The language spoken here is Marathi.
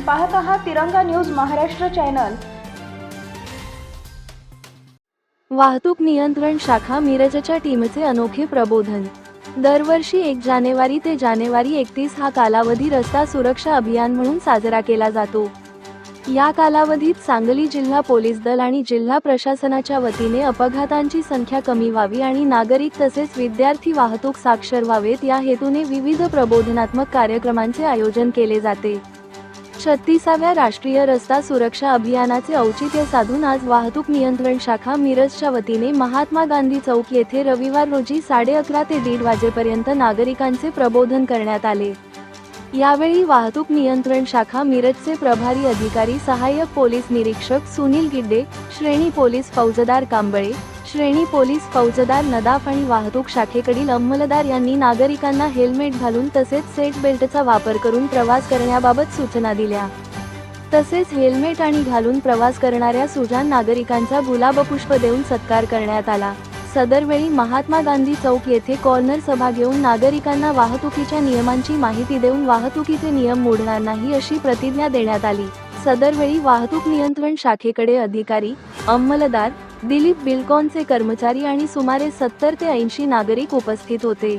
पाहत आहात तिरंगा न्यूज महाराष्ट्र चॅनल. वाहतूक नियंत्रण शाखा मिरजच्या टीमचे अनोखे प्रबोधन. दरवर्षी एक जानेवारी ते जानेवारी एकतीस हा कालावधी रस्ता सुरक्षा अभियान म्हणून साजरा केला जातो. या कालावधीत सांगली जिल्हा पोलीस दल आणि जिल्हा प्रशासनाच्या वतीने अपघातांची संख्या कमी व्हावी आणि नागरिक तसेच विद्यार्थी वाहतूक साक्षर व्हावेत या हेतूने विविध प्रबोधनात्मक कार्यक्रमांचे आयोजन केले जाते. छत्तीसाव्या राष्ट्रीय रस्ता सुरक्षा अभियानाचे औचित्य साधून आज वाहतूक नियंत्रण शाखा मिरजच्या वतीने महात्मा गांधी चौक येथे रविवार रोजी साडे अकरा ते दीड वाजेपर्यंत नागरिकांचे प्रबोधन करण्यात आले. यावेळी वाहतूक नियंत्रण शाखा मिरजचे प्रभारी अधिकारी सहाय्यक पोलीस निरीक्षक सुनील गिड्डे श्रेणी पोलीस फौजदार कांबळे श्रेणी पोलीस फौजदार नदाफ आणि वाहतूक शाखेकडील अंमलदार यांनी नागरिकांना हेल्मेट घालून तसेच सेट बेल्टचा वापर करून प्रवास करण्याबाबत सूचना दिल्या. तसेच हेल्मेट आणि घालून प्रवास करणाऱ्या सुजान नागरिकांचा गुलाबपुष्प देऊन सत्कार करण्यात आला. सदरवेळी महात्मा गांधी चौक येथे कॉर्नर सभा घेऊन नागरिकांना वाहतुकीच्या नियमांची माहिती देऊन वाहतुकीचे नियम मोडणार नाही अशी प्रतिज्ञा देण्यात आली. सदरवेळी वाहतूक नियंत्रण शाखेकडे अधिकारी अंमलदार दिलीप बिल्कॉनचे कर्मचारी आणि सुमारे सत्तर ते ऐंशी नागरिक उपस्थित होते.